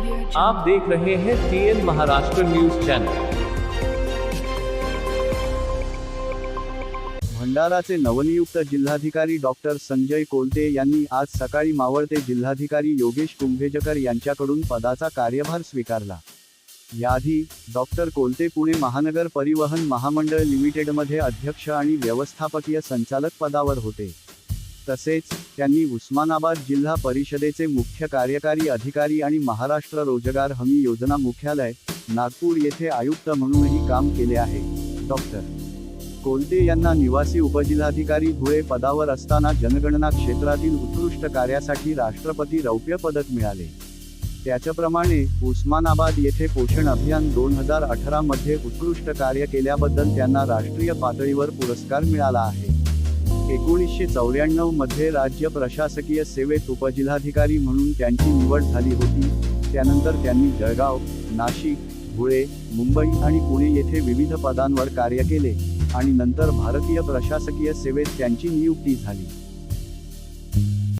आप देख रहे हैं टीएन महाराष्ट्र न्यूज चैनल भंडाराचे नवनियुक्त जिल्हाधिकारी डॉक्टर संजय कोलते यांनी आज सकाळी मावळते जिल्हाधिकारी योगेश कुंभेजकर यांच्याकडून पदाचा कार्यभार स्वीकारला. याआधी डॉक्टर कोलते पुणे महानगर परिवहन महामंडळ लिमिटेडमध्ये अध्यक्ष आणि व्यवस्थापकीय संचालक पदावर होते. तसेच त्यांनी उस्मानाबाद जिल्हा परिषदेचे मुख्य कार्यकारी अधिकारी आणि महाराष्ट्र रोजगार हमी योजना मुख्यालय नागपूर येथे आयुक्त म्हणूनही काम केले आहे. डॉक्टर कोलते यांना निवासी उपजिल्हाधिकारी धुळे पदावर असताना जनगणना क्षेत्रातील उत्कृष्ट कार्यासाठी राष्ट्रपती रौप्य पदक मिळाले. त्याच्याप्रमाणे उस्मानाबाद येथे पोषण अभियान दोन हजार अठरा मध्ये उत्कृष्ट कार्य केल्याबद्दल त्यांना राष्ट्रीय पातळीवर पुरस्कार मिळाला आहे. एकोणीसशे चौऱ्याण्णवमध्ये राज्य प्रशासकीय सेवेत उपजिल्हाधिकारी म्हणून त्यांची निवड झाली होती. त्यानंतर त्यांनी जळगाव नाशिक धुळे मुंबई आणि पुणे येथे विविध पदांवर कार्य केले आणि नंतर भारतीय प्रशासकीय सेवेत त्यांची नियुक्ती झाली.